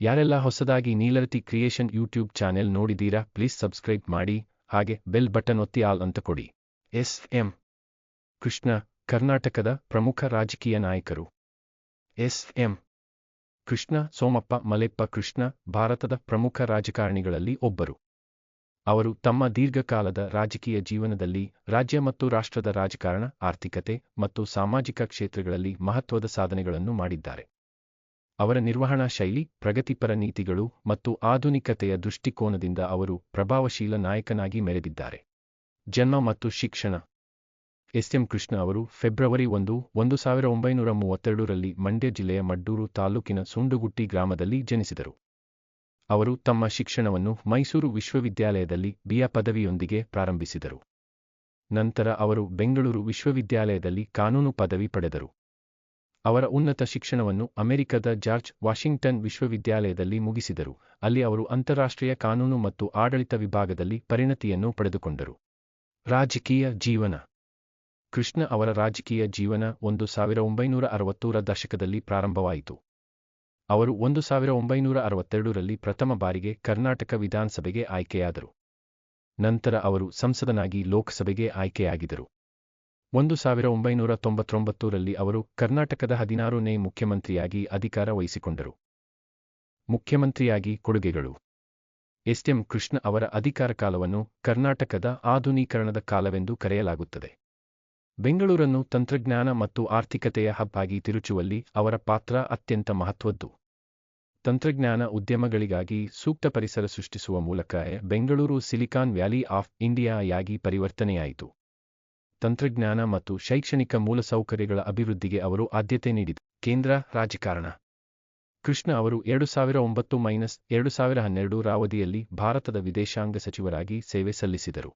ಯಾರೆಲ್ಲ ಹೊಸದಾಗಿ Neelarathi creation YouTube channel ನೋಡಿದ್ದೀರಾ ಪ್ಲೀಸ್ ಸಬ್ಸ್ಕ್ರೈಬ್ ಮಾಡಿ, ಹಾಗೆ ಬೆಲ್ ಬಟನ್ ಒತ್ತಿ ಆಲ್ ಅಂತ ಕೊಡಿ. S M. ಕೃಷ್ಣ, ಕರ್ನಾಟಕದ ಪ್ರಮುಖ ರಾಜಕೀಯ ನಾಯಕರು. S M. ಕೃಷ್ಣ, ಸೋಮಪ್ಪ, ಮಲೆಪ್ಪ ಕೃಷ್ಣ, ಭಾರತದ ಪ್ರಮುಖ ರಾಜಕಾರಣಿಗಳಲ್ಲಿ ಒಬ್ಬರು. ಅವರು ತಮ್ಮ ದೀರ್ಘಕಾಲದ ರಾಜಕೀಯ ಜೀವನದಲ್ಲಿ ರಾಜ್ಯ ಮತ್ತು ರಾಷ್ಟ್ರದ ರಾಜಕಾರಣ, ಆರ್ಥಿಕತೆ ಮತ್ತು ಸಾಮಾಜಿಕ ಕ್ಷೇತ್ರಗಳಲ್ಲಿ ಮಹತ್ವದ ಸಾಧನೆಗಳನ್ನು ಮಾಡಿದ್ದಾರೆ. ಅವರ ನಿರ್ವಹಣಾ ಶೈಲಿ, ಪ್ರಗತಿಪರ ನೀತಿಗಳು ಮತ್ತು ಆಧುನಿಕತೆಯ ದೃಷ್ಟಿಕೋನದಿಂದ ಅವರು ಪ್ರಭಾವಶೀಲ ನಾಯಕನಾಗಿ ಮೆರೆದಿದ್ದಾರೆ. ಜನ್ಮ ಮತ್ತು ಶಿಕ್ಷಣ. ಎಸ್ಎಂ ಕೃಷ್ಣ ಅವರು ಫೆಬ್ರವರಿ ಒಂದು ಒಂದು ಸಾವಿರ ಒಂಬೈನೂರ ಮೂವತ್ತೆರಡರಲ್ಲಿ ಮಂಡ್ಯ ಜಿಲ್ಲೆಯ ಮಡ್ಡೂರು ತಾಲೂಕಿನ ಸುಂಡುಗುಟ್ಟಿ ಗ್ರಾಮದಲ್ಲಿ ಜನಿಸಿದರು. ಅವರು ತಮ್ಮ ಶಿಕ್ಷಣವನ್ನು ಮೈಸೂರು ವಿಶ್ವವಿದ್ಯಾಲಯದಲ್ಲಿ ಬಿಯ ಪದವಿಯೊಂದಿಗೆ ಪ್ರಾರಂಭಿಸಿದರು. ನಂತರ ಅವರು ಬೆಂಗಳೂರು ವಿಶ್ವವಿದ್ಯಾಲಯದಲ್ಲಿ ಕಾನೂನು ಪದವಿ ಪಡೆದರು. ಅವರ ಉನ್ನತ ಶಿಕ್ಷಣವನ್ನು ಅಮೆರಿಕದ ಜಾರ್ಜ್ ವಾಷಿಂಗ್ಟನ್ ವಿಶ್ವವಿದ್ಯಾಲಯದಲ್ಲಿ ಮುಗಿಸಿದರು. ಅಲ್ಲಿ ಅವರು ಅಂತಾರಾಷ್ಟ್ರೀಯ ಕಾನೂನು ಮತ್ತು ಆಡಳಿತ ವಿಭಾಗದಲ್ಲಿ ಪರಿಣತಿಯನ್ನು ಪಡೆದುಕೊಂಡರು. ರಾಜಕೀಯ ಜೀವನ. ಕೃಷ್ಣ ಅವರ ರಾಜಕೀಯ ಜೀವನ ಒಂದು ಸಾವಿರ ಒಂಬೈನೂರ ಅರವತ್ತೂರ ದಶಕದಲ್ಲಿ ಪ್ರಾರಂಭವಾಯಿತು. ಅವರು ಒಂದು ಸಾವಿರ ಒಂಬೈನೂರ ಅರವತ್ತೆರಡರಲ್ಲಿ ಪ್ರಥಮ ಬಾರಿಗೆ ಕರ್ನಾಟಕ ವಿಧಾನಸಭೆಗೆ ಆಯ್ಕೆಯಾದರು. ನಂತರ ಅವರು ಸಂಸದನಾಗಿ ಲೋಕಸಭೆಗೆ ಆಯ್ಕೆಯಾಗಿದರು ಒಂದು ಸಾವಿರ ಒಂಬೈನೂರ ತೊಂಬತ್ತೊಂಬತ್ತರಲ್ಲಿ ಅವರು ಕರ್ನಾಟಕದ ಹದಿನಾರನೇ ಮುಖ್ಯಮಂತ್ರಿಯಾಗಿ ಅಧಿಕಾರ ವಹಿಸಿಕೊಂಡರು. ಮುಖ್ಯಮಂತ್ರಿಯಾಗಿ ಕೊಡುಗೆಗಳು. ಎಸ್ಎಂ ಕೃಷ್ಣ ಅವರ ಅಧಿಕಾರ ಕಾಲವನ್ನು ಕರ್ನಾಟಕದ ಆಧುನೀಕರಣದ ಕಾಲವೆಂದು ಕರೆಯಲಾಗುತ್ತದೆ. ಬೆಂಗಳೂರನ್ನು ತಂತ್ರಜ್ಞಾನ ಮತ್ತು ಆರ್ಥಿಕತೆಯ ಹಬ್ ಆಗಿ ತಿರುಚುವಲ್ಲಿ ಅವರ ಪಾತ್ರ ಅತ್ಯಂತ ಮಹತ್ವದ್ದು. ತಂತ್ರಜ್ಞಾನ ಉದ್ಯಮಗಳಿಗಾಗಿ ಸೂಕ್ತ ಪರಿಸರ ಸೃಷ್ಟಿಸುವ ಮೂಲಕ ಬೆಂಗಳೂರು ಸಿಲಿಕಾನ್ ವ್ಯಾಲಿ ಆಫ್ ಇಂಡಿಯಾಯಾಗಿ ಪರಿವರ್ತನೆಯಾಯಿತು. ತಂತ್ರಜ್ಞಾನ ಮತ್ತು ಶೈಕ್ಷಣಿಕ ಮೂಲಸೌಕರ್ಯಗಳ ಅಭಿವೃದ್ಧಿಗೆ ಅವರು ಆದ್ಯತೆ ನೀಡಿದರು ಕೇಂದ್ರ ರಾಜಕಾರಣ. ಕೃಷ್ಣ ಅವರು ಎರಡು ಸಾವಿರ ಒಂಬತ್ತು ಮೈನಸ್ ಎರಡು ಸಾವಿರ ಹನ್ನೆರಡರ ಅವಧಿಯಲ್ಲಿ ಭಾರತದ ವಿದೇಶಾಂಗ ಸಚಿವರಾಗಿ ಸೇವೆ ಸಲ್ಲಿಸಿದರು.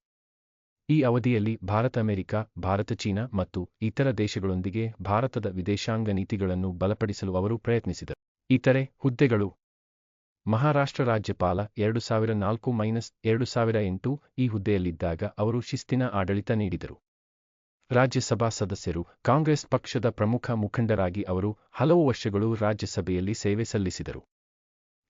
ಈ ಅವಧಿಯಲ್ಲಿ ಭಾರತ, ಅಮೆರಿಕ, ಭಾರತ, ಚೀನಾ ಮತ್ತು ಇತರ ದೇಶಗಳೊಂದಿಗೆ ಭಾರತದ ವಿದೇಶಾಂಗ ನೀತಿಗಳನ್ನು ಬಲಪಡಿಸಲು ಅವರು ಪ್ರಯತ್ನಿಸಿದರು. ಇತರೆ ಹುದ್ದೆಗಳು. ಮಹಾರಾಷ್ಟ್ರ ರಾಜ್ಯಪಾಲ ಎರಡು ಸಾವಿರ ನಾಲ್ಕು ಮೈನಸ್ ಎರಡು ಸಾವಿರ ಎಂಟು ಈ ಹುದ್ದೆಯಲ್ಲಿದ್ದಾಗ ಅವರು ಶಿಸ್ತಿನ ಆಡಳಿತ ನೀಡಿದರು. ರಾಜ್ಯಸಭಾ ಸದಸ್ಯರು, ಕಾಂಗ್ರೆಸ್ ಪಕ್ಷದ ಪ್ರಮುಖ ಮುಖಂಡರಾಗಿ ಅವರು ಹಲವು ವರ್ಷಗಳು ರಾಜ್ಯಸಭೆಯಲ್ಲಿ ಸೇವೆ ಸಲ್ಲಿಸಿದರು.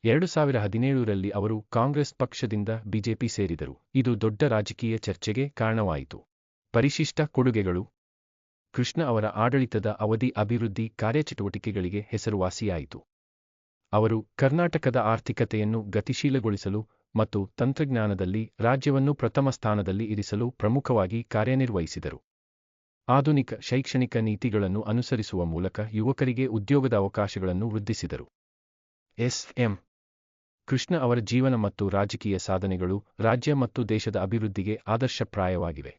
ಎರಡು ಸಾವಿರ ಹದಿನೇಳರಲ್ಲಿ ಅವರು ಕಾಂಗ್ರೆಸ್ ಪಕ್ಷದಿಂದ ಬಿಜೆಪಿ ಸೇರಿದರು. ಇದು ದೊಡ್ಡ ರಾಜಕೀಯ ಚರ್ಚೆಗೆ ಕಾರಣವಾಯಿತು. ಪರಿಶಿಷ್ಟ ಕೊಡುಗೆಗಳು. ಕೃಷ್ಣ ಅವರ ಆಡಳಿತದ ಅವಧಿ ಅಭಿವೃದ್ಧಿ ಕಾರ್ಯಚಟುವಟಿಕೆಗಳಿಗೆ ಹೆಸರುವಾಸಿಯಾಯಿತು. ಅವರು ಕರ್ನಾಟಕದ ಆರ್ಥಿಕತೆಯನ್ನು ಗತಿಶೀಲಗೊಳಿಸಲು ಮತ್ತು ತಂತ್ರಜ್ಞಾನದಲ್ಲಿ ರಾಜ್ಯವನ್ನು ಪ್ರಥಮ ಸ್ಥಾನದಲ್ಲಿ ಇರಿಸಲು ಪ್ರಮುಖವಾಗಿ ಕಾರ್ಯನಿರ್ವಹಿಸಿದರು. ಆಧುನಿಕ ಶೈಕ್ಷಣಿಕ ನೀತಿಗಳನ್ನು ಅನುಸರಿಸುವ ಮೂಲಕ ಯುವಕರಿಗೆ ಉದ್ಯೋಗದ ಅವಕಾಶಗಳನ್ನು ವೃದ್ಧಿಸಿದರು. ಎಸ್ ಎಂ ಕೃಷ್ಣ ಅವರ ಜೀವನ ಮತ್ತು ರಾಜಕೀಯ ಸಾಧನೆಗಳು ರಾಜ್ಯ ಮತ್ತು ದೇಶದ ಅಭಿವೃದ್ಧಿಗೆ ಆದರ್ಶಪ್ರಾಯವಾಗಿವೆ.